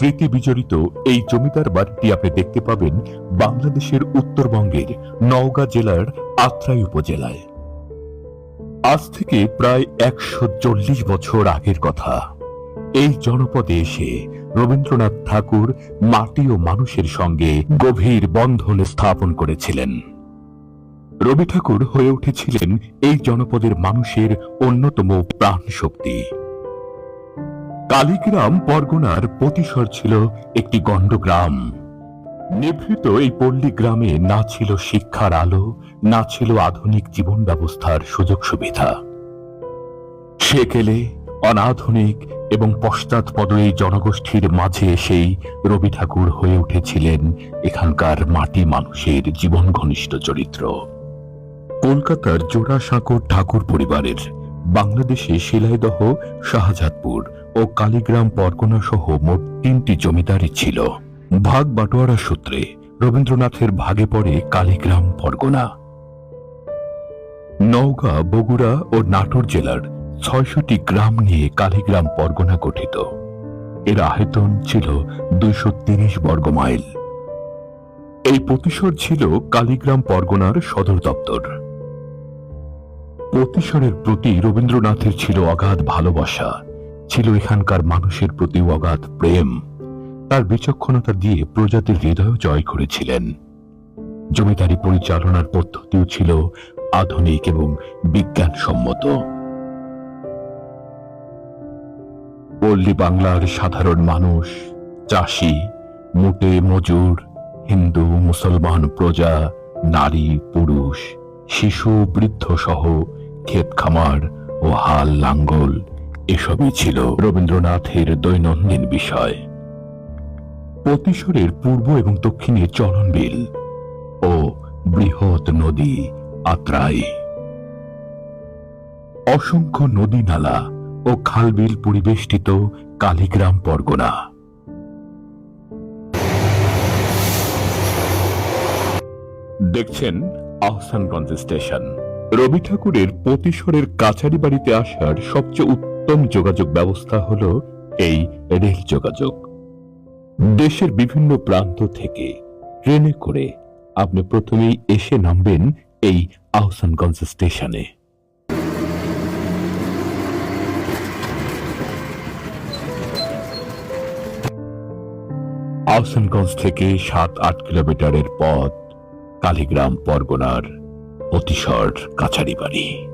স্মৃতি বিজড়িত এই জমিদার বাড়িটি আপনি দেখতে পাবেন বাংলাদেশের উত্তরবঙ্গের নওগাঁ জেলার আত্রাই উপজেলায়। আজ থেকে প্রায় একশো চল্লিশ বছর আগের কথা। এই জনপদে এসে রবীন্দ্রনাথ ঠাকুর মাটি ও মানুষের সঙ্গে গভীর বন্ধন স্থাপন করেছিলেন। রবি ঠাকুর হয়ে উঠেছিলেন এই জনপদের মানুষের অন্যতম প্রাণ শক্তি কালীগ্রাম পরগনার প্রতিসর ছিল একটি গণ্ডগ্রাম। নিভৃত এই পল্লী গ্রামে না ছিল শিক্ষার আলো, না ছিল আধুনিক জীবন ব্যবস্থার সুযোগ সুবিধা। সেকেলে অনাধুনিক এবং পশ্চাৎপদ এই জনগোষ্ঠীর মাঝে এসেই রবি ঠাকুর হয়ে উঠেছিলেন এখানকার মাটি মানুষের জীবন ঘনিষ্ঠ চরিত্র। কলকাতার জোড়াসাঁকোর ঠাকুর পরিবারের বাংলাদেশে শিলাইদহ শাহজাদপুর ও কালীগ্রাম পরগনা সহ মোট তিনটি জমিদারি ছিল। ভাগ বাটোয়ারা সূত্রে রবীন্দ্রনাথের ভাগে পড়ে কালীগ্রাম পরগনা। নওগাঁ, বগুড়া ও নাটোর জেলার ছয়শটি গ্রাম নিয়ে কালীগ্রাম পরগনা গঠিত। এর আয়তন ছিল দুইশো তিরিশ বর্গ মাইল। এই প্রতিশর ছিল কালীগ্রাম পরগনার সদর দপ্তর। প্রতিশরের প্রতি রবীন্দ্রনাথের ছিল অগাধ ভালোবাসা। ছিল এখানকার মানুষের প্রতি অগাধ প্রেম। তার বিচক্ষণতা দিয়ে প্রজাতির হৃদয় জয় করেছিলেন। জমিদারি পরিচালনার পদ্ধতিও ছিল আধুনিক এবং বিজ্ঞানসম্মত। পল্লী বাংলার সাধারণ মানুষ, চাষি, মোটে মজুর, হিন্দু, মুসলমান প্রজা, নারী, পুরুষ, শিশু বৃদ্ধ সহ ক্ষেত খামার ও হাল লাঙ্গল এসবই ছিল রবীন্দ্রনাথের দৈনন্দিন বিষয়। প্রতিশরের পূর্ব এবং দক্ষিণে চলনবিল ও বৃহৎ নদী আত্রাই। অসংখ্য নদী নালা ও খালবিল পরিবেষ্টিত কালীগ্রাম পরগনা। দেখছেন আহসানগঞ্জ স্টেশন। রবি ঠাকুরের প্রতিশরের কাছারি বাড়িতে আসার সবচেয়ে উত্তম যোগাযোগ ব্যবস্থা হল এই রেল যোগাযোগ। দেশের বিভিন্ন প্রান্ত থেকে ট্রেনে করে আপনি প্রথমেই এসে নামবেন এই আহসানগঞ্জ স্টেশনে। আহসানগঞ্জ থেকে সাত আট কিলোমিটারের পথ কালীগ্রাম পরগনার অতিশর কাছারি বাড়ি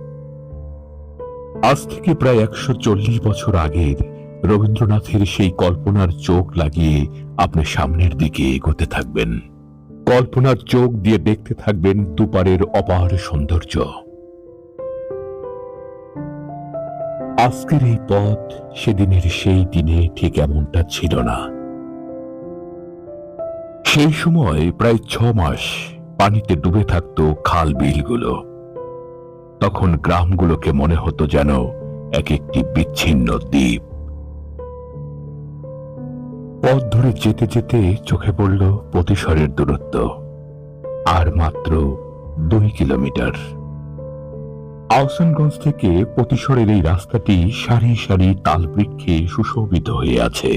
আজ থেকে প্রায় একশো চল্লিশ বছর আগের রবীন্দ্রনাথের সেই কল্পনার চোখ লাগিয়ে আপনি সামনের দিকে এগোতে থাকবেন। কল্পনার চোখ দিয়ে দেখতে থাকবেন দুপারের অপার সৌন্দর্য। আজকের এই পথ সেদিনের সেই দিনে ঠিক এমনটা ছিল না। সেই সময় প্রায় ছ মাস পানিতে ডুবে থাকতো খাল বিলগুলো। তখন গ্রামগুলোকে মনে হতো যেন এক একটি বিচ্ছিন্ন দ্বীপ। পথ ধরে যেতে যেতে চোখে পড়ল প্রতিসরের দূরত্ব, আর মাত্র দুই কিলোমিটার। আহসানগঞ্জ থেকে প্রতিসরের এই রাস্তাটি সারি সারি তাল বৃক্ষে সুশোভিত হয়ে আছে।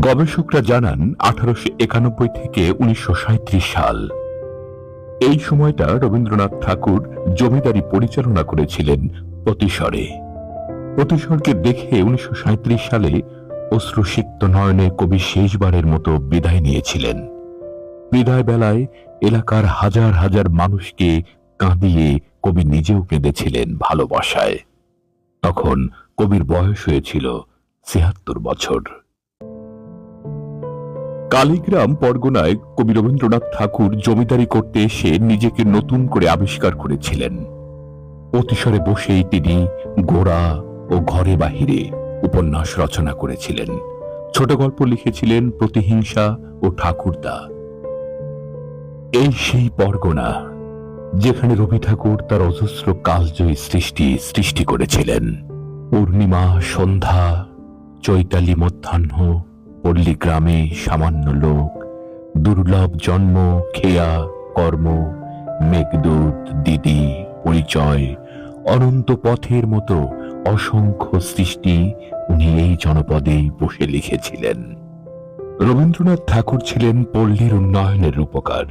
গবেষকরা জানান, আঠারোশো একানব্বই থেকে উনিশশো সাঁইত্রিশ সাল এই সময়টা রবীন্দ্রনাথ ঠাকুর জমিদারি পরিচালনা করেছিলেন প্রতিসরে প্রতিসরকে দেখে উনিশশো সাঁইত্রিশ সালে অশ্রুসিক্ত নয়নে কবি শেষবারের মতো বিদায় নিয়েছিলেন। বিদায় বেলায় এলাকার হাজার হাজার মানুষকে কাঁদিয়ে কবি নিজেও কেঁদেছিলেন ভালোবাসায়। তখন কবির বয়স হয়েছিল ছিয়াত্তর বছর। কালীগ্রাম পরগনায় কবি রবীন্দ্রনাথ ঠাকুর জমিদারি করতে এসে নিজেকে নতুন করে আবিষ্কার করেছিলেন। অতিশরে বসেই তিনি গোড়া ও ঘরে বাহিরে উপন্যাস রচনা করেছিলেন। ছোট গল্প লিখেছিলেন প্রতিহিংসা ও ঠাকুরদা। এই সেই পরগনা যেখানে রবি ঠাকুর তার অজস্র কালজয়ী সৃষ্টি সৃষ্টি করেছিলেন। পূর্ণিমা, সন্ধ্যা, চৈতালি মধ্যাহ্ন পল্লী গ্রামে সামান্য লোক। দুর্লভ জন্ম, খেয়া, কর্ম, মেঘদূত, দিদি, পরিচয়, অনন্ত পথের মতো অসংখ্য সৃষ্টি উনি এই জনপদেই বসে লিখেছিলেন। রবীন্দ্রনাথ ঠাকুর ছিলেন পল্লীর উন্নয়নের রূপকার।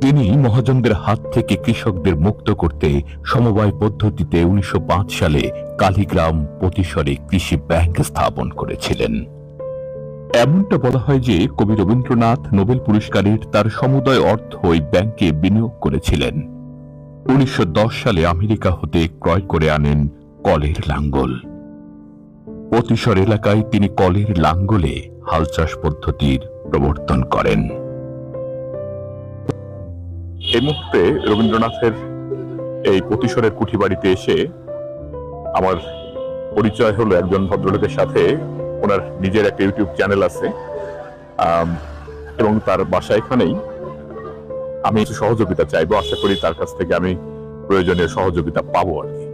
তিনি মহাজনদের হাত থেকে কৃষকদের মুক্ত করতে সমবায় পদ্ধতিতে উনিশশো পাঁচ সালে কালীগ্রাম প্রতিসরে কৃষি ব্যাংক স্থাপন করেছিলেন। এমনটা বলা হয় যে কবি রবীন্দ্রনাথ নোবেল পুরস্কারের তার সমুদয় অর্থ ওই ব্যাংকে বিনিয়োগ করেছিলেন। উনিশশো সালে আমেরিকা হতে ক্রয় করে আনেন কলের লাঙ্গল। প্রতিসর এলাকায় তিনি কলের লাঙ্গলে হাল চাষ পদ্ধতির প্রবর্তন করেন। এই মুহূর্তে রবীন্দ্রনাথের এই প্রতিসরের কুঠি বাড়িতে এসে আমার পরিচয় হলো একজন ভদ্রলোকের সাথে ওনার নিজের একটা ইউটিউব চ্যানেল আছে এবং তার বাসা এখানেই আমি একটু সহযোগিতা চাইব। আশা করি তার কাছ থেকে আমি প্রয়োজনীয় সহযোগিতা পাবো আর কি।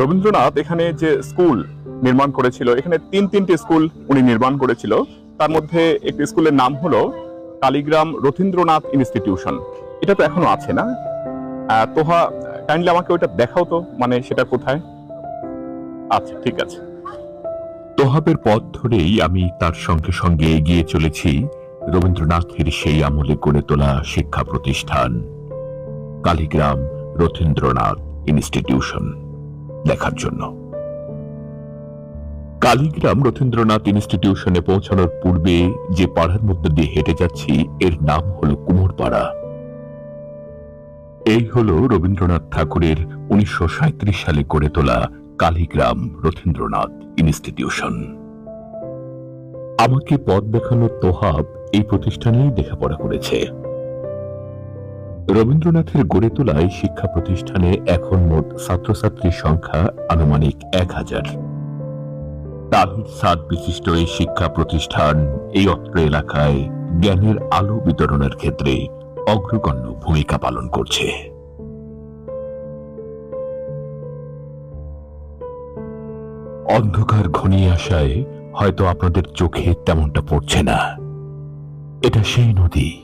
রবীন্দ্রনাথ এখানে যে স্কুল নির্মাণ করেছিল, এখানে তিন তিনটি স্কুল উনি নির্মাণ করেছিল। তার মধ্যে একটি স্কুলের নাম হলো কালীগ্রাম রথীন্দ্রনাথ ইনস্টিটিউশন। এটা তো এখনও আছে না? তোহা, কাইন্ডলি আমাকে ওইটা দেখাও তো মানে সেটা কোথায়? আচ্ছা ঠিক আছে। তোহাবের পথ ধরেই আমি তার সঙ্গে সঙ্গে এগিয়ে চলেছি রবীন্দ্রনাথের সেই আমলে গড়ে তোলা শিক্ষা প্রতিষ্ঠান। কালীগ্রাম রথীন্দ্রনাথ ইনস্টিটিউশন দেখার জন্য। কালীগ্রাম রথীন্দ্রনাথ ইনস্টিটিউশনে পৌঁছানোর পূর্বে যে পাড়ার মধ্যে দিয়ে হেঁটে যাচ্ছি, এর নাম হলো কুমোরপাড়া। এই হল রবীন্দ্রনাথ ঠাকুরের উনিশশো সাঁইত্রিশ সালে গড়ে তোলা কালীগ্রাম রথীন্দ্রনাথ ইনস্টিটিউশন। আমাকে পথ দেখানোর তোহাব এই প্রতিষ্ঠানেই লেখাপড়া করেছে। রবীন্দ্রনাথের গড়ে তোলা এই শিক্ষা প্রতিষ্ঠানে এখন মোট ছাত্রছাত্রীর সংখ্যা আনুমানিক এক হাজার। তাহির সাদ বিশিষ্ট এই শিক্ষা প্রতিষ্ঠান এই অত্র এলাকায় জ্ঞানের আলো বিতরণের ক্ষেত্রে অগ্রগণ্য ভূমিকা পালন করছে। অন্ধকার ঘনিয়ে আসায় হয়তো আপনাদের চোখে তেমনটা পড়ছে না। এটা সেই নদী,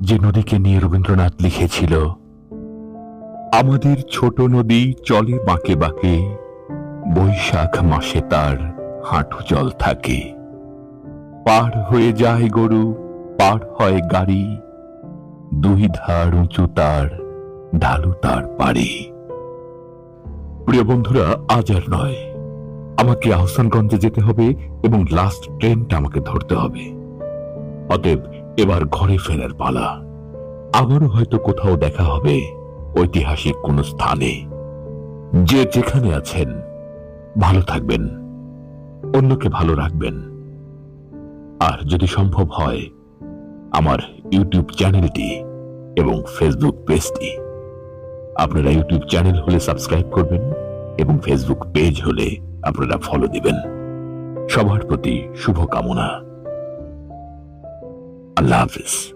যে নদীকে নিয়ে রবীন্দ্রনাথ লিখেছিল, আমাদের ছোট নদী চলে বাঁকে বাঁকে, বৈশাখ মাসে তার হাঁটু জল থাকে। পার হয়ে যায় গরু, পার হয় গাড়ি, দুই ধার উঁচু তার ঢালু তার পাড়ি। প্রিয় বন্ধুরা, আজ আর নয়। আমাকে আহসানগঞ্জে যেতে হবে এবং লাস্ট ট্রেনটা আমাকে ধরতে হবে। অতএব এবার ঘরে ফেরার পালা। আবারও হয়তো কোথাও দেখা হবে, ঐতিহাসিক কোন স্থানে। যে যেখানে আছেন, ভালো থাকবেন, অন্যকে ভালো রাখবেন। আর যদি সম্ভব হয়, আমার ইউটিউব চ্যানেলটি এবং ফেসবুক পেজটি। আপনারা ইউটিউব চ্যানেল হলে সাবস্ক্রাইব করবেন এবং ফেসবুক পেজ হলে আপনারা ফলো দিবেন। সবার প্রতি শুভকামনা। আল্লাহ হাফিজ।